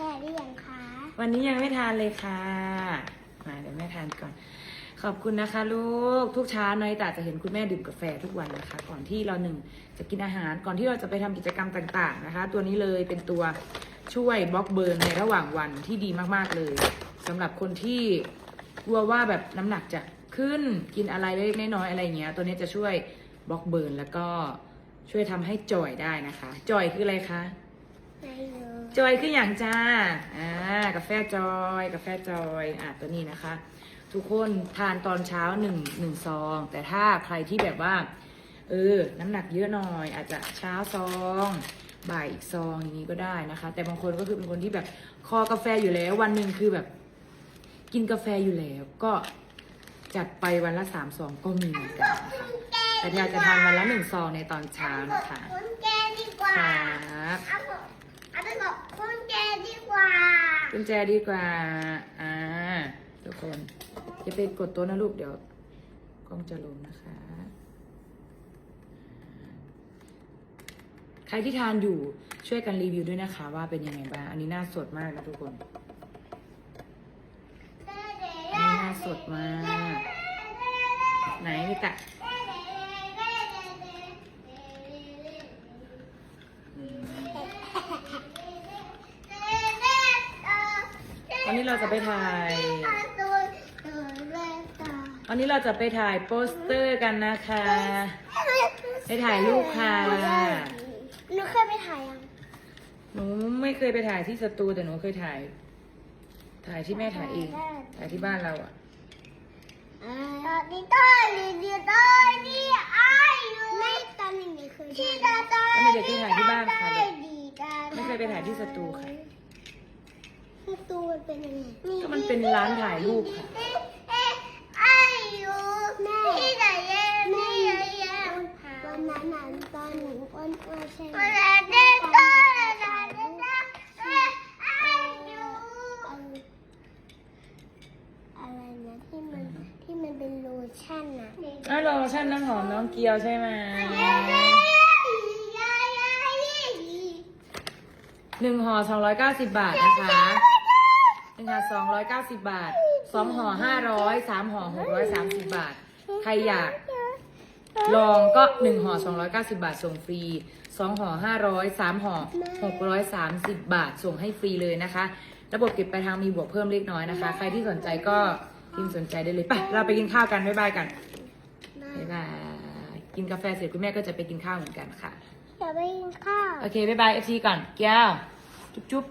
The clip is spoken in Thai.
ทานหรือยังคะ วันนี้ยังไม่ทานเลยค่ะ มาเดี๋ยวแม่ทานก่อน ขอบคุณนะคะ ลูก ทุกเช้าน้อยตาจะเห็นคุณแม่ดื่มกาแฟทุกวันนะคะ ก่อนที่เราหนึ่งจะกินอาหาร ก่อนที่เราจะไปทำกิจกรรมต่างๆนะคะ ตัวนี้เลยเป็นตัวช่วยบล็อกเบิร์นในระหว่างวันที่ดีมากๆเลยสำหรับคนที่กลัวว่าแบบน้ำหนักจะขึ้นกินอะไรเล็กๆน้อยๆอะไรเงี้ย ตัวนี้จะช่วยบล็อกเบิร์นแล้วก็ช่วยทำให้จอยได้นะคะจอยคืออะไรคะไม่รู้ จอยคืออย่างจ้า อ่า กาแฟจอย กาแฟจอย อะตัวนี้นะคะ ทุกคนทานตอนเช้าหนึ่งหนึ่งซอง แต่ถ้าใครที่แบบว่า เออ น้ำหนักเยอะหน่อย อาจจะเช้าซองบ่ายอีกซองอย่างนี้ก็ได้นะคะ แต่บางคนก็คือเป็นคนที่แบบคอกาแฟอยู่แล้ว วันหนึ่งคือแบบ กินกาแฟอยู่แล้ว ก็จัดไปวันละสามซองก็มีเหมือนกันนะคะแต่อยากจะทานวันละหนึ่งซองในตอนเช้านะคะคุณแจดีกว่า ครับ เอาบอกเอาไปบอกคุณแจดีกว่า กุญแจดีกว่า อ่า ทุกคนอย่าไปกดตัวนะลูกเดี๋ยวกล้องจะลงนะคะ ใครที่ทานอยู่ช่วยกันรีวิวด้วยนะคะ ว่าเป็นยังไงบ้าง อันนี้น่าสดมากนะทุกคนอันนี้น่าสดมาก ไหนพี่ตะอืม วันนี้เราจะไปถ่าย วันนี้เราจะไปถ่ายโปสเตอร์กันนะคะ ไปถ่ายรูปค่ะหนูเคยไปถ่ายยังหนูไม่เคยไปถ่ายที่สตูแต่หนูเคยถ่าย ถ่ายที่แม่ถ่ายเอง ถ่ายที่บ้านเราอะตอนนี้ต้อยดีตอนนี้ไอ้ไม่ตอนนี้ไม่เคยที่ตาตาก็มีเด็กที่ถ่ายที่บ้านค่ะดีกันไม่เคยไปถ่ายที่สตูค่ะ สตูมันเป็นยังไงก็มันเป็นร้านถ่ายรูปค่ะไอ้ยูแม่ที่ไหนเย่แม่เย่วันนั้นน่ะตอนหนูอ้วนอ้วนใช่ไหมวันนั้นเด็กก็วันนั้นเด็กก็ไอ้ยูอะไรนะที่มันที่มันเป็นโลชั่นน่ะอ้าวโลชั่นน้ำหอมน้องเกียวใช่ไหม หนึ่งห่อสองร้อยเก้าสิบบาทนะคะหนึ่งห่อสองร้อยเก้าสิบบาทสองห่อห้าร้อยสามห่อหกร้อยสามสิบบาท ใครอยาก ลองก็หนึ่งห่อสองร้อยเก้าสิบาทส่งฟรีสองห่อห้าร้อยสามห่อหกร้อยสามสิบบาทส่งให้ฟรีเลยนะคะ ระบบเก็บปลายทางมีบวกเพิ่มเล็กน้อยนะคะ ใครที่สนใจก็พิมพ์สนใจได้เลยไปเราไปกินข้าวกันบ๊ายบายกันบ๊ายบายกินกาแฟเสร็จคุณแม่ก็จะไปกินข้าวเหมือนกันค่ะ จะไปกินข้าว โอเค บ๊ายบายเอฟซีก่อน แก้ว จุ๊บจุ๊บ